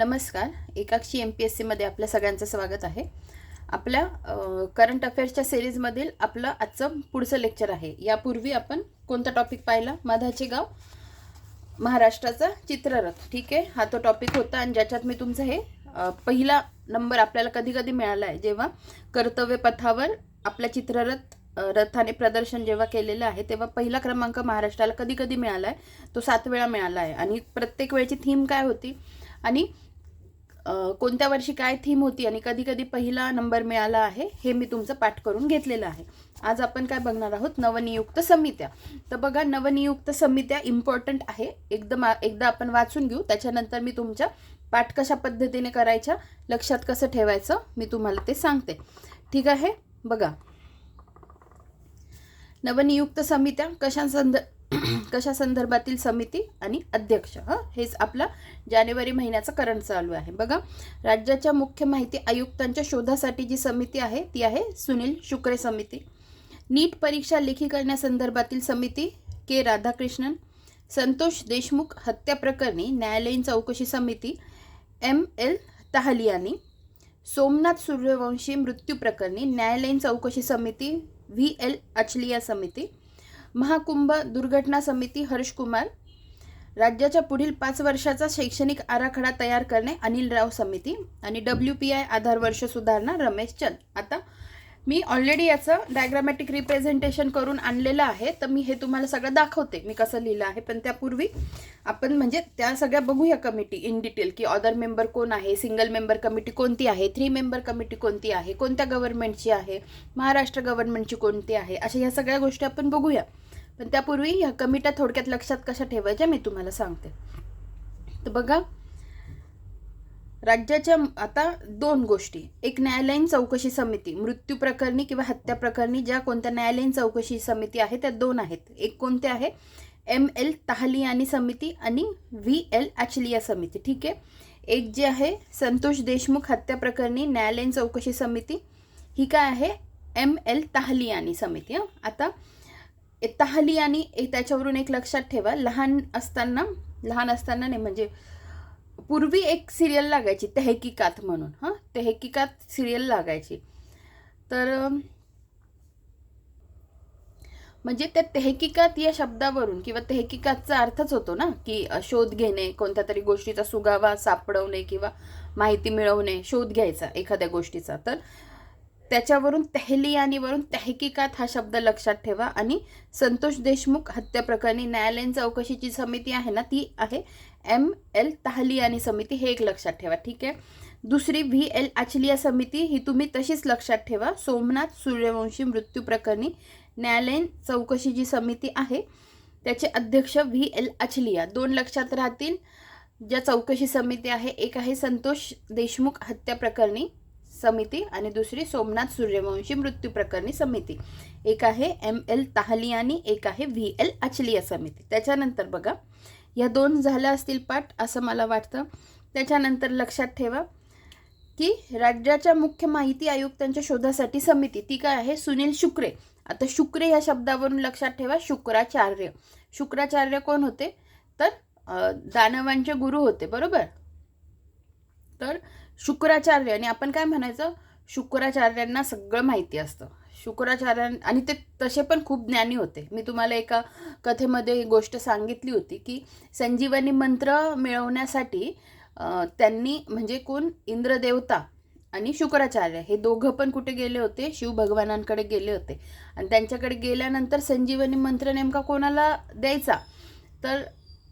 नमस्कार. एकाक्षी M P S सीमध्ये आपल्या सगळ्यांचं स्वागत आहे. आपल्या करंट अफेअर्सच्या सिरीजमधील आपलं आजचं पुढचं लेक्चर आहे. यापूर्वी आपण कोणता टॉपिक पाहिला? माधाचे गाव महाराष्ट्राचा चित्ररथ. ठीक आहे? हा तो टॉपिक होता आणि ज्याच्यात मी तुमचं हे पहिला नंबर आपल्याला कधी कधी मिळाला आहे. जेव्हा कर्तव्य पथावर आपल्या चित्ररथ रथाने प्रदर्शन जेव्हा केलेलं आहे तेव्हा पहिला क्रमांक महाराष्ट्राला कधी कधी मिळाला आहे. तो सात वेळा मिळाला आहे. आणि प्रत्येक वेळेची थीम काय होती? आणि कोणत्या वर्षी काय थीम होती आणि कधी कधी पहिला नंबर मिळाला आहे हे मी तुमचं पाठ करून घेतलेलं आहे. आज आपण काय बघणार आहोत? नवनियुक्त समित्या. तर बघा नवनियुक्त समित्या इम्पॉर्टंट आहे. एकदम एकदा आपण वाचून घेऊ. त्याच्यानंतर मी तुमच्या पाठ कशा पद्धतीने करायच्या लक्षात कसं ठेवायचं मी तुम्हाला ते सांगते. ठीक आहे? बघा. नवनियुक्त समित्या कशा संद कशा संदर्भातील समिती आणि अध्यक्ष हेच आपला जानेवारी महिन्याचा करंट चालू आहे. बघा राज्याच्या मुख्य माहिती आयुक्तांच्या शोधासाठी जी समिती आहे ती आहे सुनील शुक्रे समिती. नीट परीक्षा लेखी करण्यासंदर्भातील समिती के राधाकृष्णन. संतोष देशमुख हत्या प्रकरणी न्यायालयीन चौकशी समिती एम एल तहलियानी. सोमनाथ सूर्यवंशी मृत्यू प्रकरणी न्यायालयीन चौकशी समिती व्ही एल अचलिया समिती. महाकुंभ दुर्घटना समिती हर्षकुमार राज्याच्या पुढील पाच वर्षाचा शैक्षणिक आराखडा तयार करणे अनिल राव समिती आणि डब्ल्यू पी आय आधार वर्ष सुधारणा रमेश चंद. आता मी ऑलरेडी याचं डायग्रामॅटिक रिप्रेझेंटेशन करून आणलेलं आहे. तर मी हे तुम्हाला सगळं दाखवते. मी कसं लिहिलं आहे पण त्यापूर्वी आपण म्हणजे त्या सगळ्या बघूया कमिटी इन डिटेल की ऑदर मेंबर कोण आहे सिंगल मेंबर कमिटी कोणती आहे थ्री मेंबर कमिटी कोणती आहे कोणत्या गव्हर्नमेंटची आहे महाराष्ट्र गव्हर्नमेंटची कोणती आहे अशा ह्या सगळ्या गोष्टी आपण बघूया. पण त्यापूर्वी ह्या कमिट्या थोडक्यात लक्षात कशा ठेवायच्या मी तुम्हाला सांगते. तर बघा राज्याच्या आता दोन गोष्टी. एक न्यायालयीन चौकशी समिती मृत्यू प्रकरणी किंवा हत्या प्रकरणी ज्या कोणत्या न्यायालयीन चौकशी समिती आहे त्या दोन आहेत. एक कोणते आहे? एम एल ताहलियानी समिती आणि व्ही एल ॲचलिया समिती. ठीक आहे? एक जे आहे संतोष देशमुख हत्या प्रकरणी न्यायालयीन चौकशी समिती. ही काय आहे? एम एल ताहलियानी समिती. हं. आता ए- ताहलियानी ए त्याच्यावरून एक लक्षात ठेवा. लहान असताना लहान असताना नाही म्हणजे पूर्वी एक सिरियल लागायची तेहकीकात म्हणून. हां? तेहकीकात सिरियल लागायची. तर म्हणजे त्या तहकिकात या शब्दावरून किंवा तहकिकातचा अर्थच होतो ना की शोध घेणे कोणत्या तरी गोष्टीचा सुगावा सापडवणे किंवा माहिती मिळवणे शोध घ्यायचा एखाद्या गोष्टीचा. तर त्याच्यावरून तेहलियानीवरून तहकिकात हा शब्द लक्षात ठेवा. आणि संतोष देशमुख हत्या प्रकरणी न्यायालयीन चौकशीची समिती आहे ना ती आहे एम एल ताहलियानी समिती हे एक लक्षात ठेवा ठीक आहे? दुसरी व्ही एल आचलिया समिती ही तुम्ही तशीच लक्षात ठेवा. सोमनाथ सूर्यवंशी मृत्यू प्रकरणी न्यायालयीन चौकशी जी समिती आहे त्याचे अध्यक्ष व्ही एल आचलिया. दोन लक्षात राहतील. ज्या चौकशी समिती आहे एक आहे संतोष देशमुख हत्या प्रकरणी समिती आणि दुसरी सोमनाथ सूर्यवंशी मृत्यू प्रकरणी समिती. एक आहे एम एल ताहलियानी एक आहे व्ही एल आचलिया समिती. त्याच्यानंतर बघा या दोन झाल्या असतील पाठ असं मला वाटतं. त्याच्यानंतर लक्षात ठेवा की राज्याच्या मुख्य माहिती आयुक्तांच्या शोधासाठी समिती ती काय आहे? सुनील शुक्रे. आता शुक्रे या शब्दावरून लक्षात ठेवा शुक्राचार्य. शुक्राचार्य कोण होते? तर दानवांचे गुरु होते बरोबर? तर शुक्राचार्य. आणि आपण काय म्हणायचं? शुक्राचार्यांना सगळं माहिती असतं. शुक्राचार्यां आणि ते तसे पण खूप ज्ञानी होते. मी तुम्हाला एका कथेमध्ये ही गोष्ट सांगितली होती की संजीवनी मंत्र मिळवण्यासाठी त्यांनी म्हणजे कोण? इंद्रदेवता आणि शुक्राचार्य हे दोघं पण कुठे गेले होते? शिव भगवानांकडे गेले होते. आणि त्यांच्याकडे गेल्यानंतर संजीवनी मंत्र नेमका कोणाला द्यायचा? तर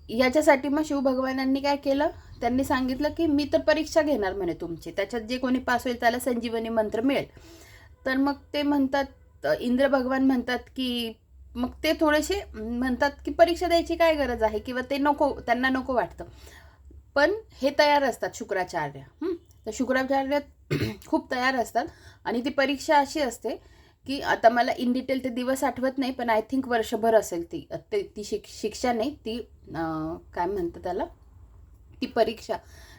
याच्यासाठी मग शिवभगवानांनी काय केलं? त्यांनी सांगितलं की मी तर परीक्षा घेणार म्हणे तुमची. त्याच्यात जे कोणी पास होईल त्याला संजीवनी मंत्र मिळेल. तर मग ते म्हणतात इंद्र भगवान म्हणतात की मग ते थोडेसे म्हणतात की परीक्षा द्यायची काय गरज आहे? किंवा ते नको त्यांना नको वाटतं. पण हे तयार असतात शुक्राचार्य. तर शुक्राचार्य खूप तयार असतात. आणि ती परीक्षा अशी असते की आता मला इन डिटेल ते दिवस आठवत नाही पण आय थिंक वर्षभर असेल ती. ते ती शिक शिक्षा नाही ती काय म्हणतात त्याला? ती परीक्षा.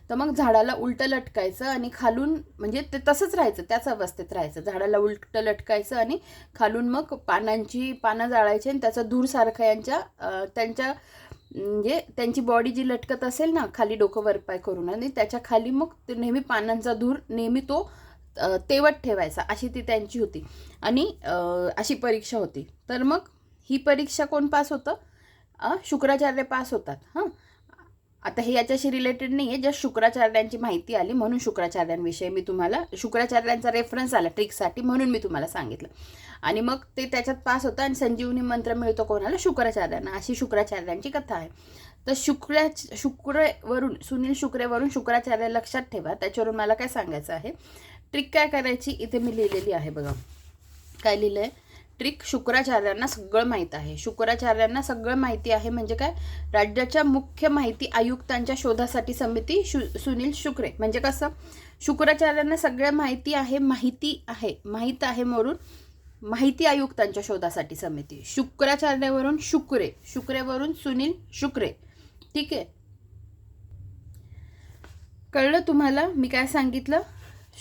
तर मग झाडाला उलटं लटकायचं आणि खालून म्हणजे ते तसंच राहायचं त्याच अवस्थेत राहायचं. झाडाला उलटं लटकायचं आणि खालून मग पानांची पानं जाळायची आणि त्याचा धूर सारखा यांच्या त्यांच्या म्हणजे त्यांची बॉडी जी लटकत असेल ना खाली डोकं वरपाय करून आणि त्याच्याखाली मग ते नेहमी पानांचा धूर नेहमी तो तेवट तेवत ठेवायचा. अशी ती त्यांची होती. आणि अशी परीक्षा होती. तर मग ही परीक्षा कोण पास होतं? शुक्राचार्य पास होतात. हां? आता हे याच्याशी रिलेटेड नाही आहे जस्ट शुक्राचार्यांची माहिती आली म्हणून शुक्राचार्यांविषयी मी तुम्हाला शुक्राचार्यांचा रेफरन्स आला ट्रिकसाठी म्हणून मी तुम्हाला सांगितलं. आणि मग ते त्याच्यात पास होतं आणि संजीवनी मंत्र मिळतो कोणाला? शुक्राचार्यांना. अशी शुक्राचार्यांची कथा आहे. तर शुक्रा शुक्रेवरून सुनील शुक्रेवरून शुक्राचार्य लक्षात ठेवा. त्याच्यावरून मला काय सांगायचं आहे? ट्रिक काय करायची? इथे मी लिहिलेली आहे बघा. काय लिहिलं आहे ट्रिक शुक्राचार्यांना सगळं माहीत आहे. शुक्राचार्यांना सगळं माहिती आहे म्हणजे काय? राज्याच्या मुख्य माहिती आयुक्तांच्या शोधासाठी समिती शु सुनील शुक्रे. म्हणजे कसं? शुक्राचार्यांना सगळ्या माहिती आहे माहिती आहे माहीत आहे म्हणून माहिती आयुक्तांच्या शोधासाठी समिती. शुक्राचार्यावरून शुक्रे शुक्रेवरून सुनील शुक्रे. ठीक आहे? कळलं तुम्हाला? मी काय सांगितलं?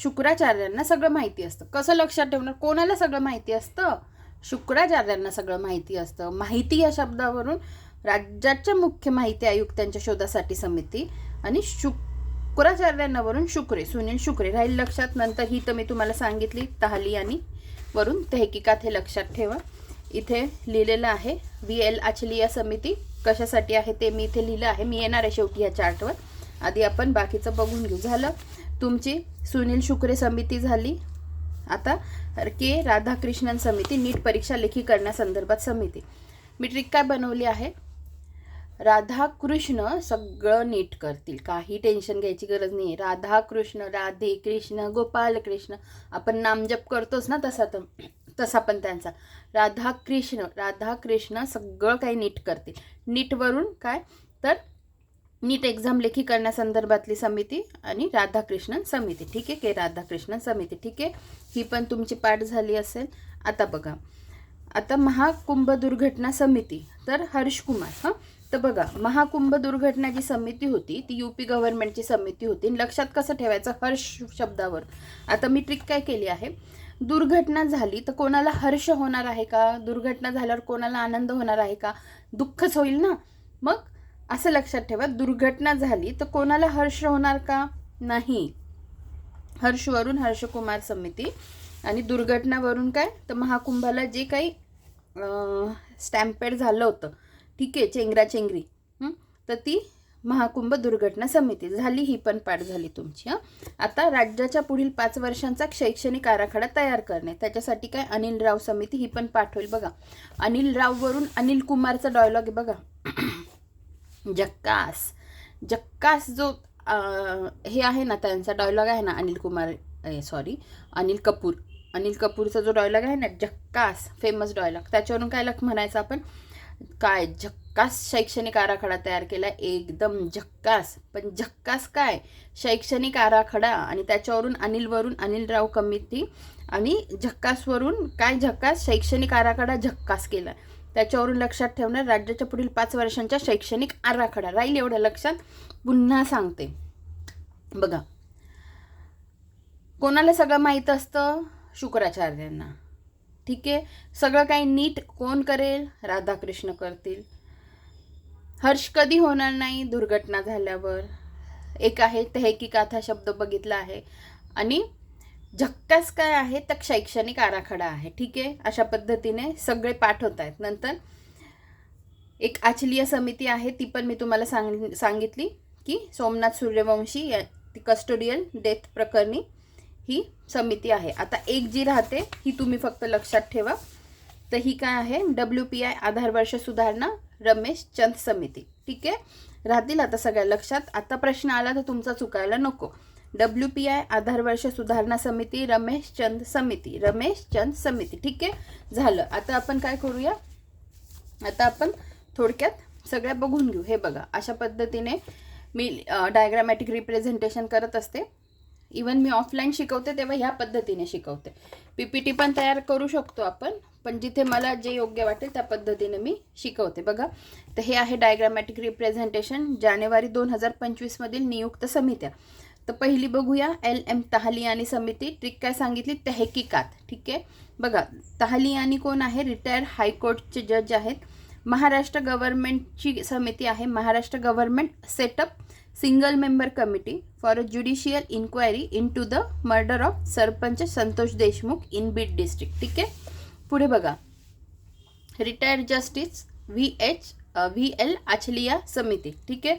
शुक्राचार्यांना सगळं माहिती असतं. कसं लक्षात ठेवणार? कोणाला सगळं माहिती असतं? शुक्राचार्यांना सगळं माहिती असतं. माहिती या शब्दावरून राज्याच्या मुख्य माहिती आयुक्तांच्या शोधासाठी समिती आणि शुक्राचार्यांवरून शुक्रे सुनील शुक्रे. राहील लक्षात नंतर ही तर मी तुम्हाला सांगितली तहाली आणि वरून तहकिकात हे लक्षात ठेवा. इथे लिहिलेलं आहे व्ही एल आचलिया समिती कशासाठी आहे ते मी इथे लिहिलं आहे. मी येणार आहे शेवटी या चार्टवर. आधी आपण बाकीचं बघून घेऊ. झालं. तुमची सुनील शुक्रे समिती झाली. आता के राधाकृष्णन समिती नीट परीक्षा लेखी करण्यासंदर्भात समिती. मी ट्रिक काय बनवली आहे? राधाकृष्ण सगळं नीट करतील. काही टेन्शन घ्यायची गरज नाही राधाकृष्ण राधे कृष्ण गोपाल कृष्ण आपण नामजप करतोच ना तसा तर तसा पण त्यांचा. राधाकृष्ण राधाकृष्ण सगळं काही नीट करतील. नीटवरून काय? तर नीट एक्झाम लेखी करण्यासंदर्भातली समिती आणि राधाकृष्णन समिती. ठीक आहे? के राधाकृष्णन समिती. ठीक आहे? ही पण तुमची पाठ झाली असेल. आता बघा. आता महाकुंभ दुर्घटना समिती. तर हर्षकुमार हां? तर बघा महाकुंभ दुर्घटना जी समिती होती ती यू पी गव्हर्नमेंटची समिती होती. आणि लक्षात कसं ठेवायचं? हर्ष शब्दावर. आता मी ट्रिक काय केली आहे? दुर्घटना झाली तर कोणाला हर्ष होणार आहे का? दुर्घटना झाल्यावर कोणाला आनंद होणार आहे का? दुःखच होईल ना? मग असं लक्षात ठेवा दुर्घटना झाली तर कोणाला हर्ष होणार का? नाही. हर्षवरून हर्षकुमार समिती. आणि दुर्घटनावरून काय? तर महाकुंभाला जे काही स्टॅम्पेड झालं होतं. ठीक आहे चेंगराचेंगरी तर ती महाकुंभ दुर्घटना समिती. झाली ही पण पाठ झाली तुमची हां? आता राज्याच्या पुढील पाच वर्षांचा शैक्षणिक आराखडा तयार करणे. त्याच्यासाठी काय? अनिल राव समिती ही पण पाठ होईल बघा. अनिल राववरून अनिल कुमारचा डायलॉग आहे बघा. जक्कास. जक्कास जो हे आहे ना त्यांचा डायलॉग आहे ना अनिल कुमार सॉरी अनिल कपूर. अनिल कपूरचा जो डायलॉग आहे ना जक्कास फेमस डायलॉग त्याच्यावरून काय लख म्हणायचं आपण? काय? झक्कास शैक्षणिक आराखडा तयार केला एकदम झक्कास पण झक्कास काय? शैक्षणिक आराखडा. आणि त्याच्यावरून अनिलवरून अनिलराव कमिटी आणि झक्कासवरून काय झक्कास शैक्षणिक आराखडा झक्कास केला. त्याच्यावरून लक्षात ठेवणार राज्याच्या पुढील पाच वर्षांच्या शैक्षणिक आराखडा. राहील एवढं लक्षात? पुन्हा सांगते. बघा. कोणाला सगळं माहीत असतं? शुक्राचार्यांना. ठीक आहे? सगळं काही नीट कोण करेल? राधाकृष्ण करतील. हर्ष कधी होणार नाही दुर्घटना झाल्यावर? एक आहे तहकी हा शब्द बघितला आहे. आणि झक्कास काय आहे? तर शैक्षणिक आराखडा आहे. ठीक आहे? अशा पद्धतीने सगळे पाठ होत आहेत. नंतर एक आचलीय समिती आहे. ती पण मी तुम्हाला सांग सांगितली की सोमनाथ सूर्यवंशी या ती कस्टोडियल डेथ प्रकरणी ही समिती आहे. आता एक जी राहते ही तुम्ही फक्त लक्षात ठेवा. तर ही काय आहे? डब्ल्यू पी आय आधार वर्ष सुधारणा रमेश चंद समिती. ठीक आहे? राहतील आता सगळ्या लक्षात. आता प्रश्न आला तर तुमचा चुकायला नको. डब्ल्यू पी आय आधार वर्ष सुधारणा समिती रमेश चंद समिती. रमेश चंद समिती. ठीक आहे? झालं. आता आपण काय करूया? आता आपण थोडक्यात सगळ्या बघून घेऊ. हे बघा अशा पद्धतीने मी डायग्रामॅटिक रिप्रेझेंटेशन करत असते. इवन मी ऑफलाईन शिकवते तेव्हा ह्या पद्धतीने शिकवते. पी पी टी पण तयार करू शकतो आपण पण जिथे मला जे योग्य वाटेल त्या पद्धतीने मी शिकवते. बघा तर हे आहे डायग्रामॅटिक रिप्रेझेंटेशन जानेवारी दोन हजार पंचवीसमधील नियुक्त समित्या. तर पहिली बघूया. एल एम तहालियानी समिती. ट्रिक काय सांगितली? तहकीकात. ठीक आहे? बघा तहालियानी कोण आहे? रिटायर हायकोर्टचे जज आहेत. महाराष्ट्र गव्हर्नमेंटची समिती आहे. Maharashtra government setup single member committee for a judicial inquiry into the murder of sarpanch Santosh Deshmukh in Beed district. ठीक आहे? पुढे बघा. Retired justice V H V L Achaliya समिती. ठीक आहे?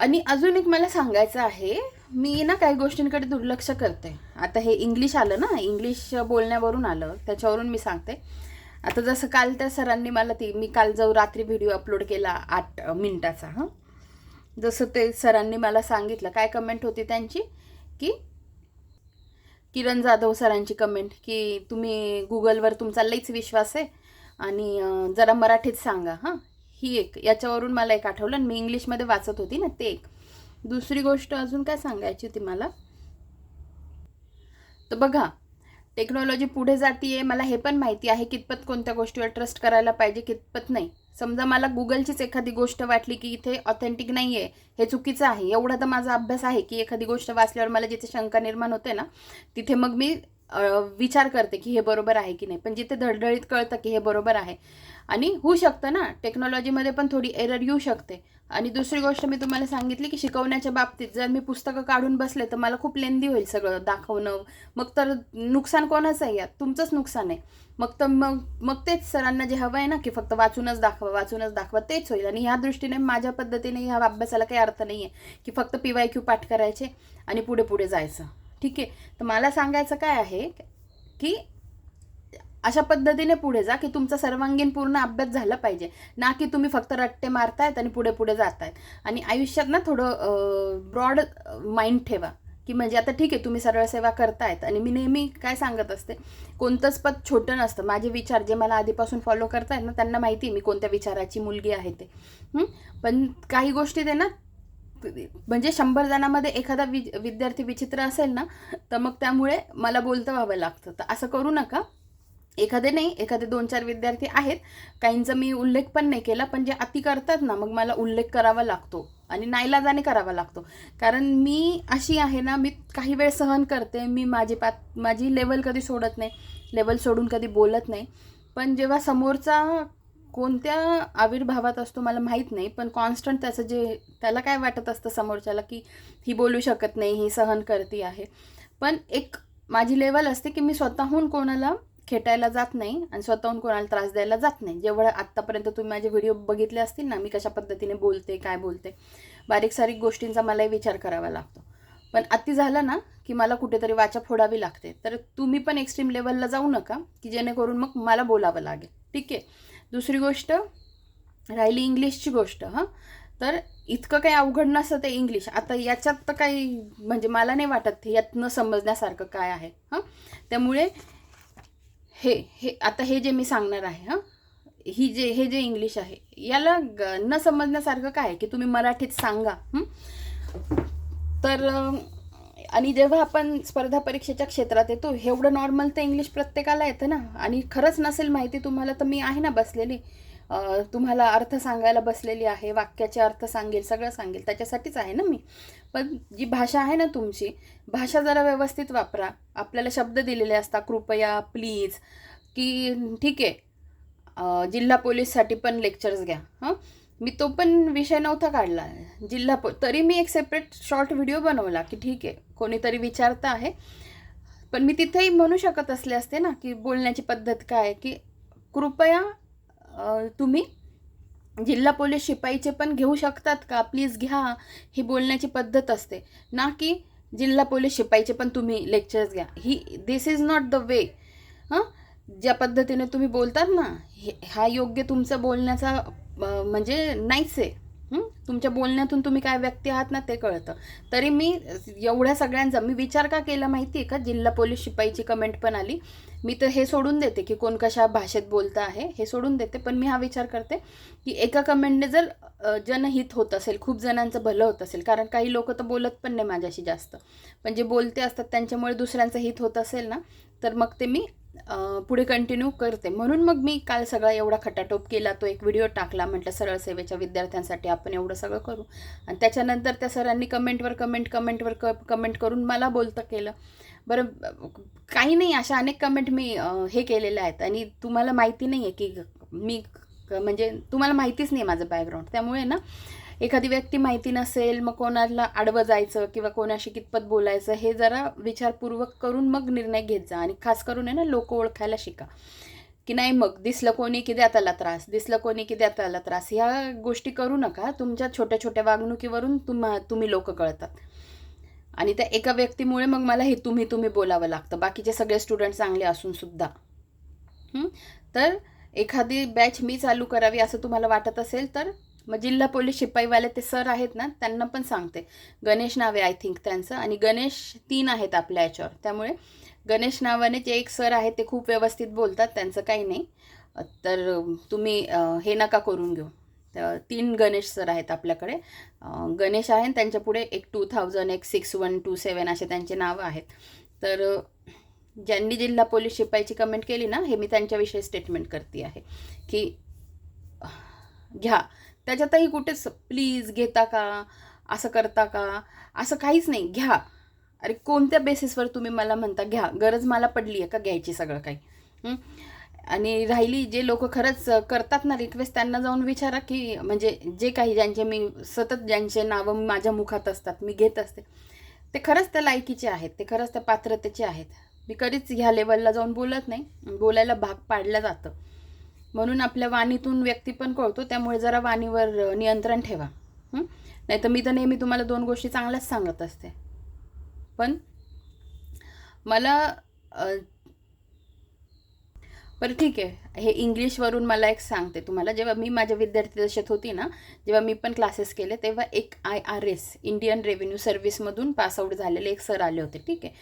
आणि अजून एक मला सांगायचं आहे मी ना काही गोष्टींकडे दुर्लक्ष करते. आता हे इंग्लिश आलं ना इंग्लिश बोलण्यावरून आलं त्याच्यावरून मी सांगते. आता जसं काल त्या सरांनी मला ती मी काल जाऊ रात्री व्हिडिओ अपलोड केला आठ मिनटाचा हां? जसं ते सरांनी मला सांगितलं काय कमेंट होती त्यांची? की किरण जाधव सरांची कमेंट की तुम्ही गुगलवर तुमचा लईच विश्वास आहे. आणि जरा मराठीत सांगा हां? ही एक. याच्यावरून मला एक आठवलं आणि मी इंग्लिशमध्ये वाचत होती ना ते एक. दुसरी गोष्ट अजून काय सांगायची होती मला? तर बघा टेक्नॉलॉजी पुढे जातीये मला हे पण माहिती आहे कितपत कोणत्या गोष्टीवर ट्रस्ट करायला पाहिजे कितपत नाही. समजा मला गुगलचीच एखादी गोष्ट वाटली की इथे ऑथेंटिक नाही आहे हे चुकीचं आहे. एवढा तर माझा अभ्यास आहे की एखादी गोष्ट वाचल्यावर मला जिथे शंका निर्माण होते ना तिथे मग मी विचार करते की हे बरोबर आहे की नाही. पण जिथे धडधडीत कळतं की हे बरोबर आहे. आणि होऊ शकतं ना टेक्नॉलॉजीमध्ये पण थोडी एरर येऊ शकते. आणि दुसरी गोष्ट मी तुम्हाला सांगितली की शिकवण्याच्या बाबतीत जर मी पुस्तकं काढून बसले तर मला खूप लेंदी होईल सगळं दाखवणं. मग तर नुकसान कोणाचं आहे? यात तुमचंच नुकसान आहे. मग तर मग मग तेच सरांना जे हवं आहे ना की फक्त वाचूनच दाखवा वाचूनच दाखवा तेच होईल. आणि ह्या दृष्टीने माझ्या पद्धतीने ह्या अभ्यासाला काही अर्थ नाही आहे की फक्त पी वाय क्यू पाठ करायचे आणि पुढे पुढे जायचं. ठीक आहे. तर मला सांगायचं काय आहे की अशा पद्धतीने पुढे जा की तुमचा सर्वांगीण पूर्ण अभ्यास झाला पाहिजे. ना की तुम्ही फक्त रट्टे मारतायत आणि पुढे पुढे जातायत. आणि आयुष्यात ना थोडं ब्रॉड माइंड ठेवा. की म्हणजे आता ठीक आहे तुम्ही सरळ सेवा करतायत. आणि मी नेहमी काय सांगत असते कोणतंच पद छोटं नसतं. माझे विचार जे मला आधीपासून फॉलो करतायत ना त्यांना माहिती आहे मी कोणत्या विचाराची मुलगी आहे ते. पण काही गोष्टी ते ना म्हणजे शंभर जणांमध्ये एखादा वि विद्यार्थी विचित्र असेल ना तर मग त्यामुळे मला बोलतं व्हावं लागतं. तर असं करू नका. एखादे नाही एखादे दोन चार विद्यार्थी आहेत. काहींचा मी उल्लेख पण नाही केला पण जे अति करतात ना मग मला उल्लेख करावा लागतो. आणि नाईलाजाने करावा लागतो. कारण मी अशी आहे ना मी काही वेळ सहन करते. मी माझी पात माझी लेवल कधी सोडत नाही. लेवल सोडून कधी बोलत नाही. पण जेव्हा समोरचा कोणत्या आविर्भावात असतो मला माहीत नाही पण कॉन्स्टंट त्याचं जे त्याला काय वाटत असतं समोरच्याला की ही बोलू शकत नाही ही सहन करती आहे. पण एक माझी लेवल असते की मी स्वतःहून कोणाला खेटायला जात नाही आणि स्वतःहून कोणाला त्रास द्यायला जात नाही. जेवढं आत्तापर्यंत तुम्ही माझे व्हिडिओ बघितले असतील ना मी कशा पद्धतीने बोलते काय बोलते बारीक सारीक गोष्टींचा मलाही विचार करावा लागतो. पण अति झालं ना की मला कुठेतरी वाचा फोडावी लागते. तर तुम्ही पण एक्स्ट्रीम लेवलला जाऊ नका की जेणेकरून मग मला बोलावं लागेल. ठीक आहे? दुसरी गोष्ट राहिली इंग्लिशची गोष्ट हां? तर इतकं काही अवघड नसतं ते इंग्लिश. आता याच्यात तर काही म्हणजे मला नाही वाटत यात न समजण्यासारखं काय आहे हां? त्यामुळे हे हे आता हे जे मी सांगणार आहे हां? ही जे हे जे इंग्लिश आहे याला ग- न समजण्यासारखं काय आहे की तुम्ही मराठीत सांगा तर आणि जेव्हा आपण स्पर्धा परीक्षेच्या क्षेत्रात येतो एवढं नॉर्मल तर इंग्लिश प्रत्येकाला येतं ना. आणि खरंच नसेल माहिती तुम्हाला तर मी आहे ना बसलेली. तुम्हाला अर्थ सांगायला बसलेली आहे वाक्याचे अर्थ सांगेल सगळं सांगेल. त्याच्यासाठीच आहे ना मी. पण जी भाषा आहे ना तुमची भाषा जरा व्यवस्थित वापरा. आपल्याला शब्द दिलेले असतात कृपया प्लीज की ठीक आहे. जिल्हा पोलीससाठी पण लेक्चर्स घ्या. हां? मी तो पण विषय नव्हता काढला. जिल्हा प तरी मी एक सेपरेट शॉर्ट व्हिडिओ बनवला की ठीक आहे कोणीतरी विचारतं आहे. पण मी तिथेही म्हणू शकत असले असते ना की बोलण्याची पद्धत काय आहे, की कृपया तुम्ही जिल्हा पोलीस शिपाईचे पण घेऊ शकतात का? प्लीज घ्या ही बोलण्याची पद्धत असते. ना की जिल्हा पोलीस शिपाईचे पण तुम्ही लेक्चर्स घ्या. ही this is not the way हां? ज्या पद्धतीने तुम्ही बोलतात ना हे हा योग्य तुमचं बोलण्याचा म्हणजे नाहीच आहे. तुमच्या बोलण्यातून तुम्ही काय व्यक्ती आहात ना ते कळतं. तरी मी एवढ्या सगळ्यांचा मी विचार का केला माहिती आहे का? जिल्हा पोलीस शिपाईची कमेंट पण आली. मी तर हे सोडून देते की कोण कशा भाषेत बोलतं आहे हे सोडून देते. पण मी हा विचार करते की एका कमेंटने जर जनहित होत असेल खूप जणांचं भलं होत असेल कारण काही लोक तर बोलत पण नाही माझ्याशी जास्त. पण जे बोलते असतात त्यांच्यामुळे दुसऱ्यांचं हित होत असेल ना तर मग ते मी पुढे कंटिन्यू करते. म्हणून मग मी काल सगळा एवढा खटाटोप केला तो एक व्हिडिओ टाकला म्हटलं सरळ सेवेच्या विद्यार्थ्यांसाठी आपण एवढं सगळं करू. आणि त्याच्यानंतर त्या सरांनी कमेंटवर कमेंट कमेंटवर क कमेंट करून मला बोलतं केलं. बरं काही नाही अशा अनेक कमेंट मी हे केलेल्या आहेत. आणि तुम्हाला माहिती नाही आहे की मी म्हणजे तुम्हाला माहितीच नाही माझं बॅकग्राऊंड त्यामुळे ना एखादी व्यक्ती माहिती नसेल मग कोणाला आडवं जायचं किंवा कोणाशी कितपत बोलायचं हे जरा विचारपूर्वक करून मग निर्णय घेत जा. आणि खास करून आहे ना लोक ओळखायला शिका. की नाही मग दिसलं कोणी की द्या त्याला त्रास दिसलं कोणी की द्या त्याला त्रास. ह्या गोष्टी करू नका. तुमच्या छोट्या छोट्या वागणुकीवरून तुम्हा तुम्ही लोक कळतात. आणि त्या एका व्यक्तीमुळे मग मला हे तुम्ही तुम्ही बोलावं लागतं. बाकीचे सगळे स्टुडंट चांगले असून सुद्धा. तर एखादी बॅच मी चालू करावी असं तुम्हाला वाटत असेल तर मग जिल्हा पोलीस शिपाईवाले ते सर आहेत ना त्यांना पण सांगते. गणेश नावे आय थिंक त्यांचं. आणि गणेश तीन आहेत आपल्या याच्यावर. त्यामुळे गणेश नावाने जे एक सर आहेत ते खूप व्यवस्थित बोलतात त्यांचं काही नाही. तर तुम्ही हे नका करून घेऊ. तर तीन गणेश सर आहेत आपल्याकडे. गणेश आहे आणि त्यांच्या पुढे एक टू थाउजंड एक सिक्स वन टू सेवन असे त्यांचे नावं आहेत. तर ज्यांनी जिल्हा पोलीस शिपाईची कमेंट केली ना हे मी त्यांच्याविषयी स्टेटमेंट करते आहे. की घ्या. त्याच्यातही कुठेच प्लीज घेता का? असं करता का? असं काहीच नाही. घ्या. अरे कोणत्या बेसिसवर तुम्ही मला म्हणता घ्या. गरज मला पडली आहे का घ्यायची सगळं काही? आणि राहिली जे लोक खरंच करतात ना रिक्वेस्ट त्यांना जाऊन विचारा की म्हणजे जे काही ज्यांचे मी सतत ज्यांचे नावं माझ्या मुखात असतात मी घेत असते. ते खरंच त्या लायकीचे आहेत. ते खरंच त्या पात्रतेचे आहेत. मी कधीच ह्या लेवलला जाऊन बोलत नाही. बोलायला भाग पाडलं जातं. म्हणून आपल्या वाणीतून व्यक्ती पण कळतो त्यामुळे जरा वाणीवर नियंत्रण ठेवा. नाही तर मी तर नेहमी तुम्हाला दोन गोष्टी चांगल्याच सांगत असते. पण मला बरं ठीक आहे. हे इंग्लिशवरून मला एक सांगते तुम्हाला. जेव्हा मी माझ्या विद्यार्थी दशेत होती ना जेव्हा मी पण क्लासेस केले तेव्हा एक I R S Indian revenue सर्व्हिसमधून pass out झालेले एक सर आले होते. ठीक आहे.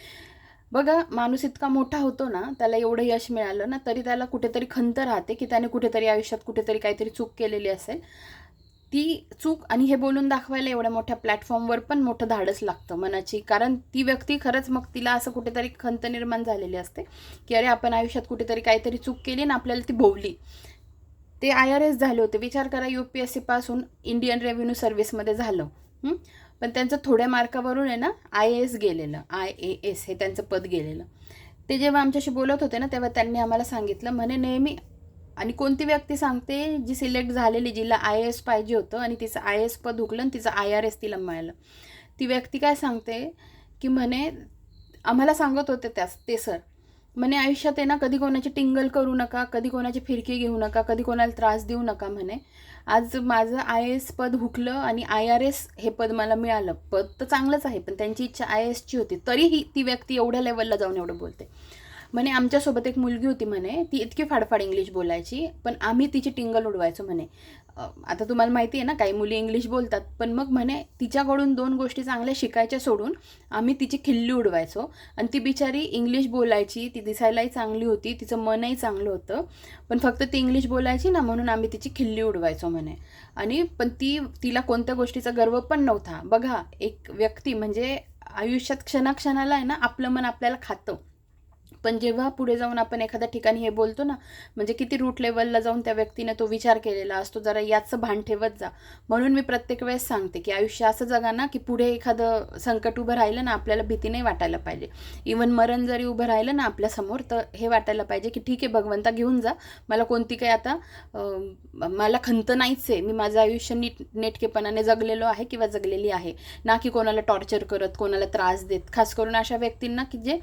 बघा माणूस इतका मोठा होतो ना त्याला एवढं यश मिळालं ना तरी त्याला कुठेतरी खंत राहते की त्याने कुठेतरी आयुष्यात कुठेतरी काहीतरी चूक केलेली असेल. ती चूक आणि हे बोलून दाखवायला एवढ्या मोठ्या प्लॅटफॉर्मवर पण मोठं धाडस लागतं मनाची. कारण ती व्यक्ती खरंच मग तिला असं कुठेतरी खंत निर्माण झालेली असते की अरे आपण आयुष्यात कुठेतरी काहीतरी चूक केली ना आपल्याला ती भोवली. ते आय आर एस झाले होते. विचार करा यू पी एस सीपासून इंडियन रेव्हेन्यू सर्व्हिसमध्ये झालं. पण त्यांचं थोड्या मार्कावरून आहे ना आय ए एस गेलेलं. आय ए एस हे त्यांचं पद गेलेलं. ते जेव्हा आमच्याशी बोलत होते ना तेव्हा त्यांनी आम्हाला सांगितलं म्हणे नेहमी आणि कोणती व्यक्ती सांगते जी सिलेक्ट झालेली जिला आय एस पाहिजे होतं आणि तिचं आय एस पद हुकलं आणि तिचं आय आर एस तिला मिळालं. ती व्यक्ती काय सांगते की म्हणे आम्हाला सांगत होते त्यास ते सर म्हणे आयुष्यात आहे ना कधी कोणाची टिंगल करू नका कधी कोणाची फिरकी घेऊ नका कधी कोणाला त्रास देऊ नका म्हणे. आज माझं आय एस पद हुकलं आणि आय आर एस हे पद मला मिळालं. पद तर चांगलंच आहे पण त्यांची इच्छा आय एसची होती. तरीही ती व्यक्ती एवढ्या लेवलला जाऊन एवढं बोलते. म्हणे आमच्यासोबत एक मुलगी होती म्हणे ती इतकी फाडफाड इंग्लिश बोलायची पण आम्ही तिची टिंगल उडवायचो म्हणे. आता तुम्हाला माहिती आहे ना काही मुली इंग्लिश बोलतात पण मग म्हणे तिच्याकडून दोन गोष्टी चांगल्या शिकायच्या सोडून आम्ही तिची खिल्ली उडवायचो. आणि ती बिचारी इंग्लिश बोलायची ती दिसायलाही चांगली होती तिचं मनही चांगलं होतं पण फक्त ती इंग्लिश बोलायची ना म्हणून आम्ही तिची खिल्ली उडवायचो म्हणे. आणि पण ती तिला कोणत्या गोष्टीचा गर्व पण नव्हता. बघा एक व्यक्ती म्हणजे आयुष्यात क्षणाक्षणाला आहे ना आपलं मन आपल्याला खातं. पण जेव्हा पुढे जाऊन आपण एखाद्या ठिकाणी हे बोलतो ना म्हणजे किती रूट लेवलला जाऊन त्या व्यक्तीने तो विचार केलेला असतो जरा याचं भान ठेवत जा. म्हणून मी प्रत्येक वेळेस सांगते की आयुष्य असं जगा ना की पुढे एखादं संकट उभं राहिलं ना आपल्याला भीती नाही वाटायला पाहिजे. इवन मरण जरी उभं राहिलं ना आपल्यासमोर तर हे वाटायला पाहिजे की ठीक आहे भगवंता घेऊन जा. मला कोणती काही आता मला खंत नाहीच आहे. मी माझं आयुष्य नीट नेटकेपणाने जगलेलो आहे किंवा जगलेली आहे. ना की कोणाला टॉर्चर करत कोणाला त्रास देत. खास करून अशा व्यक्तींना की जे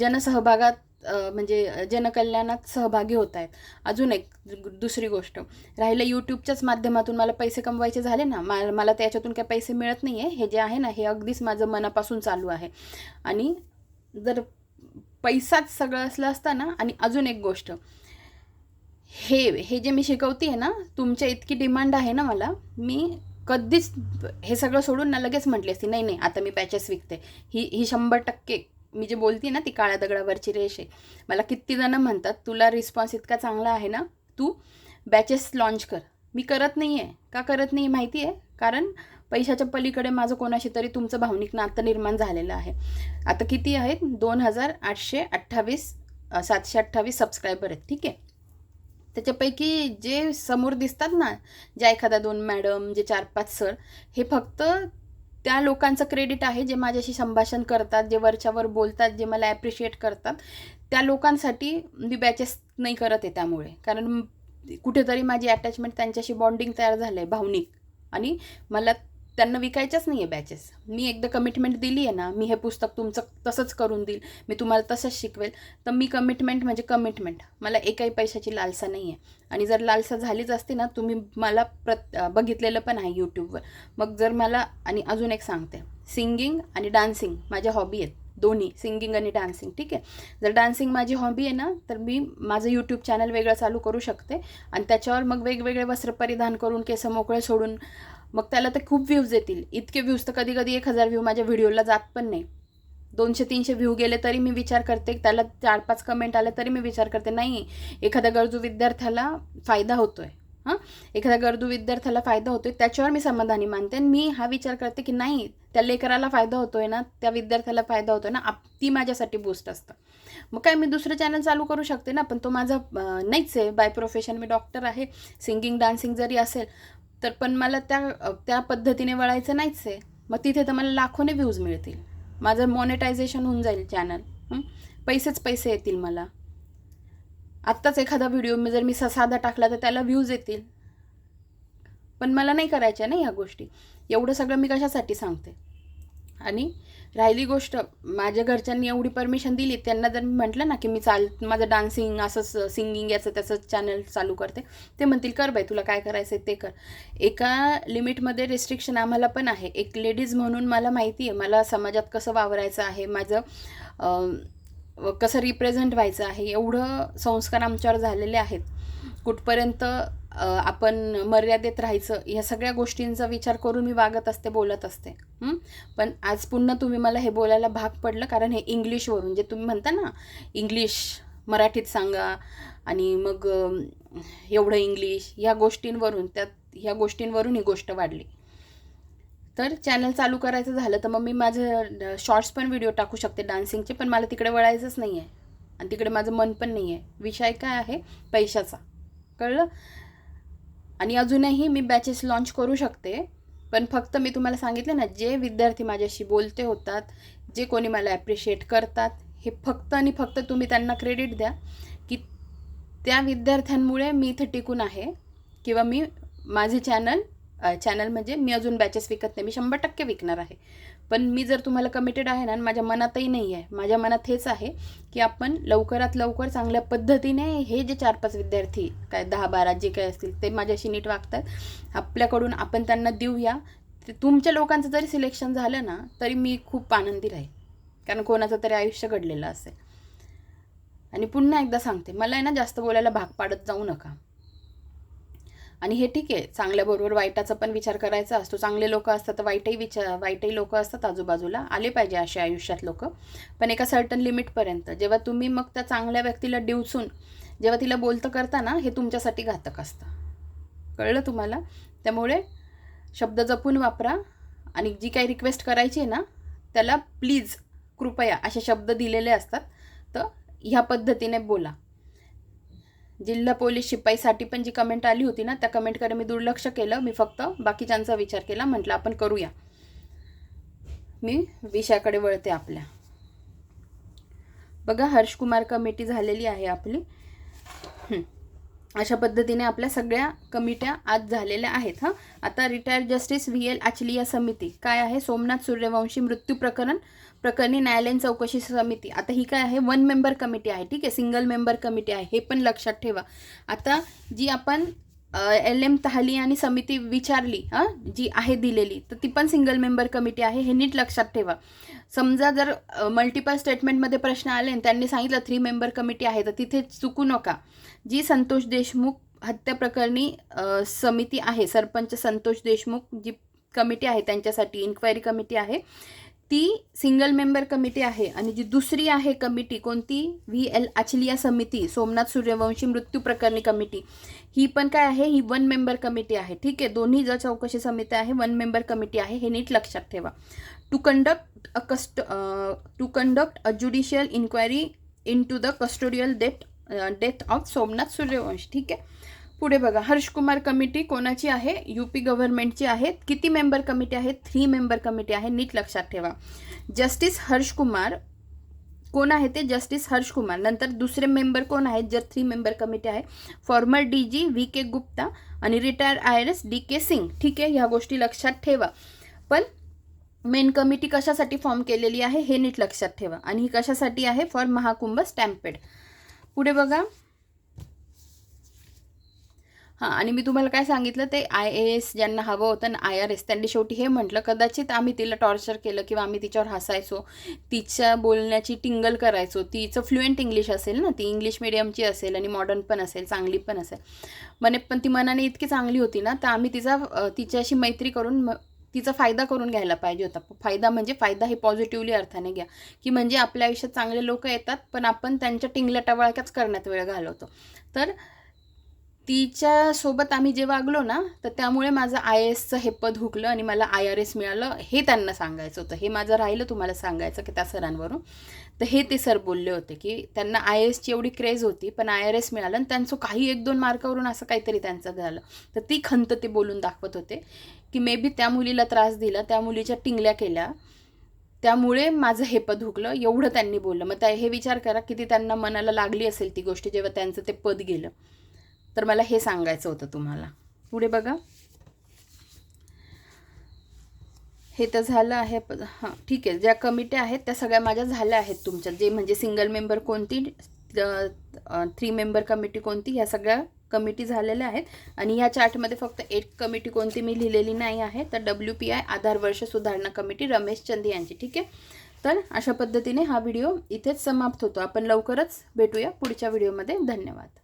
जनसहभागात म्हणजे जनकल्याणात सहभागी होत आहेत अजून एक दुसरी गोष्ट. राहिलं यूट्यूबच्याच माध्यमातून मला पैसे कमवायचे झाले ना मा मला त्याच्यातून काही पैसे मिळत नाही आहे हे जे आहे ना हे अगदीच माझं मनापासून चालू आहे. आणि जर पैसाच सगळं असलं असतं ना आणि अजून एक गोष्ट. हे हे जे मी शिकवते आहे ना तुमच्या इतकी डिमांड आहे ना मला मी कधीच हे सगळं सोडून ना लगेच म्हटली असती नाही नाही आता मी पॅचेस विकते. ही ही शंभर टक्के मी जे बोलते ना ती काळ्या दगडावरची रेष आहे. मला किती जणं म्हणतात तुला रिस्पॉन्स इतका चांगला आहे ना तू बॅचेस लॉन्च कर. मी करत नाही आहे का करत नाही माहिती आहे कारण पैशाच्या पलीकडे माझं कोणाशी तरी तुमचं भावनिक नातं निर्माण झालेलं आहे. आता किती आहेत? दोन हजार आठशे अठ्ठावीस सातशे अठ्ठावीस सबस्क्रायबर आहेत. ठीक आहे? त्याच्यापैकी जे समोर दिसतात ना ज्या एखाद्या दोन मॅडम जे चार पाच सर हे फक्त त्या लोकांचं क्रेडिट आहे जे माझ्याशी संभाषण करतात जे वरच्यावर बोलतात जे मला ॲप्रिशिएट करतात. त्या लोकांसाठी मी बॅचेस नाही करत आहे त्यामुळे. कारण कुठेतरी माझी अटॅचमेंट त्यांच्याशी बॉन्डिंग तयार झालं आहे भावनिक. आणि मला त्यांना विकायच्याच नाही आहे बॅचेस मी एकदा कमिटमेंट दिली आहे ना मी हे पुस्तक तुमचं तसंच करून देईल मी तुम्हाला तसंच शिकवेल. तर मी कमिटमेंट म्हणजे कमिटमेंट मला एकाही पैशाची लालसा नाही आहे आणि जर लालसा झालीच असती ना तुम्ही मला प्रत बघितलेलं पण आहे यूट्यूबवर मग जर मला आणि अजून एक सांगते. सिंगिंग आणि डान्सिंग माझ्या हॉबी आहेत. दोन्ही सिंगिंग आणि डान्सिंग ठीक आहे? जर डान्सिंग माझी हॉबी आहे ना तर मी माझं यूट्यूब चॅनल वेगळं चालू करू शकते. आणि त्याच्यावर मग वेगवेगळे वस्त्र परिधान करून केस मोकळे सोडून मग त्याला ते खूप व्ह्यूज येतील. इतके व्ह्यूज तर कधी कधी एक हजार व्ह्यू माझ्या व्हिडिओला जात पण नाही. दोनशे तीनशे व्ह्यू गेले तरी मी विचार करते. त्याला चार पाच कमेंट आले तरी मी विचार करते. नाही एखाद्या गरजू विद्यार्थ्याला फायदा होतोय. हां? एखाद्या गरजू विद्यार्थ्याला फायदा होतोय त्याच्यावर मी समाधानी मानते. आणि मी हा विचार करते की नाही त्या लेकराला फायदा होतोय ना त्या विद्यार्थ्याला फायदा होतोय ना आप ती माझ्यासाठी बूस्ट असतं. मग काय मी दुसरं चॅनल चालू करू शकते ना पण तो माझा नाहीच आहे. बाय प्रोफेशन मी डॉक्टर आहे. सिंगिंग डान्सिंग जरी असेल तर पण मला त्या त्या पद्धतीने वळायचं नाहीच आहे. मग तिथे तर मला लाखोने व्ह्यूज मिळतील. माझं मॉनेटायझेशन होऊन जाईल चॅनल पैसेच पैसे येतील मला. आत्ताच एखादा व्हिडिओ मी जर मी ससादा साधा टाकला तर त्याला व्ह्यूज येतील. पण मला नाही करायच्या ना या गोष्टी. एवढं सगळं मी कशासाठी सांगते? आणि राहिली गोष्ट. माझ्या घरच्यांनी एवढी परमिशन दिली त्यांना जर मी म्हटलं ना की मी चाल माझं डान्सिंग असंच सिंगिंग याचं त्याचं चॅनल चालू करते ते म्हणतील कर बाई तुला काय करायचं आहे ते कर. एका लिमिटमध्ये रिस्ट्रिक्शन आम्हाला पण आहे. एक लेडीज म्हणून मला माहिती आहे मला समाजात कसं वावरायचं आहे माझं कसं रिप्रेझेंट व्हायचं आहे एवढं संस्कार आमच्यावर झालेले आहेत. कुठपर्यंत आपण मर्यादेत राहायचं ह्या सगळ्या गोष्टींचा विचार करून मी वागत असते बोलत असते. पण आज पुन्हा तुम्ही मला हे बोलायला भाग पडलं कारण हे इंग्लिशवरून जे तुम्ही म्हणता ना इंग्लिश मराठीत सांगा आणि मग एवढं इंग्लिश ह्या गोष्टींवरून त्यात ह्या गोष्टींवरून ही गोष्ट वाढली. तर चॅनल चालू करायचं झालं तर मग मी माझं शॉर्ट्स पण व्हिडिओ टाकू शकते डान्सिंगचे पण मला तिकडे वळायचंच नाही आहे आणि तिकडे माझं मन पण नाही आहे विषय काय आहे? पैशाचा. कळलं? आणि अजूनही मी बॅचेस लॉन्च करू शकते. पण फक्त मी तुम्हाला सांगितलं ना जे विद्यार्थी माझ्याशी बोलते होतात जे कोणी मला ॲप्रिशिएट करतात हे फक्त आणि फक्त तुम्ही त्यांना क्रेडिट द्या की त्या विद्यार्थ्यांमुळे मी इथं टिकून आहे किंवा मी माझे चॅनल चॅनल म्हणजे मी अजून बॅचेस विकत नाही. मी शंभर टक्के विकणार आहे. पण मी जर तुम्हाला कमिटेड आहे ना आणि माझ्या मनातही नाही आहे माझ्या मनात हेच आहे की आपण लवकरात लवकर चांगल्या पद्धतीने हे जे चार पाच विद्यार्थी काय दहा बारा जे काय असतील ते माझ्याशी नीट वागतात. आपल्याकडून आपण त्यांना देऊया. ते तुमच्या लोकांचं जरी सिलेक्शन झालं ना तरी मी खूप आनंदी राहील. कारण कोणाचं तरी आयुष्य घडलेलं असेल. आणि पुन्हा एकदा सांगते मला आहे ना जास्त बोलायला भाग पाडत जाऊ नका. आणि हे ठीक आहे चांगल्याबरोबर वाईटाचा पण विचार करायचा असतो. चांगले लोक असतात तर वाईटही विचार वाईटही लोक असतात आजूबाजूला. आले पाहिजे असे आयुष्यात लोक. पण एका सर्टन लिमिटपर्यंत जेव्हा तुम्ही मग त्या चांगल्या व्यक्तीला डिवचून जेव्हा तिला बोलतं करता ना हे तुमच्यासाठी घातक असतं. कळलं तुम्हाला? त्यामुळे शब्द जपून वापरा आणि जी काही रिक्वेस्ट करायची आहे ना त्याला प्लीज कृपया असे शब्द दिलेले असतात तर ह्या पद्धतीने बोला. जिल्हा पोलीस शिपाईसाठी पण जी कमेंट आली होती ना त्या कमेंटकडे मी दुर्लक्ष केलं. मी फक्त बाकीच्यांचा विचार केला. म्हटलं आपण करूया. मी विषयाकडे वळते आपल्या. बघा हर्षकुमार कमिटी झालेली आहे आपली. अशा पद्धतीने आपल्या सगळ्या कमिट्या आज झालेल्या आहेत हां. आता retired justice V L Achaliya समिती. काय आहे? सोमनाथ सूर्यवंशी मृत्यू प्रकरण. प्रकरणी न्यायालयीन चौकशी समिती आता ही काय आहे? वन मेंबर कमिटी आहे ठीक आहे? सिंगल मेंबर कमिटी आहे हे पण लक्षात ठेवा. आता जी आपण एल एम तहाली आणि समिती विचारली हां जी आहे दिलेली तर ती पण सिंगल मेंबर कमिटी आहे हे नीट लक्षात ठेवा. समजा जर मल्टिपल स्टेटमेंटमध्ये प्रश्न आले आणि त्यांनी सांगितलं थ्री मेंबर कमिटी आहे तर तिथे चुकू नका. जी संतोष देशमुख हत्या प्रकरणी समिती आहे सरपंच संतोष देशमुख जी कमिटी आहे त्यांच्यासाठी इन्क्वायरी कमिटी आहे ती सिंगल मेंबर कमिटी आहे आणि जी दुसरी आहे कमिटी कोणती? व्ही एल आचलिया समिती सोमनाथ सूर्यवंशी मृत्यू प्रकरणी कमिटी ही पण काय आहे? ही वन मेंबर कमिटी आहे. ठीक आहे? दोन्ही जर चौकशी समिती आहे वन मेंबर कमिटी आहे हे नीट लक्षात ठेवा. टू कंडक्ट अ कस्ट to conduct a judicial inquiry into the custodial death death of Somnath Suryavanshi. ठीक आहे? पुढे बघा. हर्षकुमार कमिटी कोणाची आहे? यूपी गव्हर्नमेंटची आहे किती मेंबर कमिटी आहे थ्री मेंबर कमिटी आहे. नीट लक्षात ठेवा. जस्टिस हर्षकुमार कोण आहे ते? जस्टिस हर्ष कुमार. नंतर दुसरे मेंबर कोण आहेत? जर थ्री मेंबर कमिटी आहे. Former D G V K Gupta आणि retire I R S D K Singh. ठीक आहे? ह्या गोष्टी लक्षात ठेवा. पण मेन कमिटी कशासाठी फॉर्म केलेली आहे? हे नीट लक्षात ठेवा. आणि ही कशासाठी आहे? फॉर महाकुंभ स्टॅम्पेड पुढे बघा. हां आणि मी तुम्हाला काय सांगितलं ते आय ए एस ज्यांना हवं होतं ना आय आर एस त्यांनी शेवटी हे म्हटलं कदाचित आम्ही तिला टॉर्चर केलं किंवा आम्ही तिच्यावर हसायचो तिच्या बोलण्याची टिंगल करायचो तिचं फ्लुएंट इंग्लिश असेल ना ती इंग्लिश मिडियमची असेल आणि मॉडर्न पण असेल चांगली पण असेल. म्हणे पण ती मनाने इतकी चांगली होती ना तर आम्ही तिचा तिच्याशी मैत्री करून तिचा फायदा करून घ्यायला पाहिजे होता. फायदा म्हणजे फायदा हे पॉझिटिव्हली अर्थाने घ्या की म्हणजे आपल्या आयुष्यात चांगले लोक येतात पण आपण त्यांच्या टिंगल्या टवाळक्याच करण्यात वेळ घालवतो. तर तिच्यासोबत आम्ही जे वागलो ना तर त्यामुळे माझं आय एसचं हे पद हुकलं आणि मला आय आर एस मिळालं हे त्यांना सांगायचं होतं. हे माझं राहिलं तुम्हाला सांगायचं की त्या सरांवरून. तर हे ते सर बोलले होते की त्यांना आय एसची एवढी क्रेज होती पण आय आर एस मिळालं आणि त्यांचं काही एक दोन मार्कावरून असं काहीतरी त्यांचं झालं. तर ती खंत ते बोलून दाखवत होते की मे बी त्या मुलीला त्रास दिला त्या मुलीच्या टिंगल्या केल्या. त्यामुळे माझं हे पद हुकलं एवढं त्यांनी बोललं. मग त्या हे विचार करा किती त्यांना मनाला लागली असेल ती गोष्ट जेव्हा त्यांचं ते पद गेलं. तर मला हे सांगायचं होतं तुम्हाला. पुढे बघा. हे तर झालं आहे प- हां ठीक आहे. ज्या कमिट्या आहेत त्या सगळ्या माझ्या झाल्या आहेत तुमच्या. जे म्हणजे सिंगल मेंबर कोणती थ्री मेंबर कमिटी कोणती ह्या सगळ्या कमिटी झालेल्या आहेत. आणि ह्या चार्टमध्ये फक्त एक कमिटी कोणती मी लिहिलेली नाही आहे तर डब्ल्यू पी आय आधार वर्ष सुधारणा कमिटी रमेश चंदी यांची. ठीक आहे? तर अशा पद्धतीने हा व्हिडिओ इथेच समाप्त होतो. आपण लवकरच भेटूया पुढच्या व्हिडिओमध्ये धन्यवाद.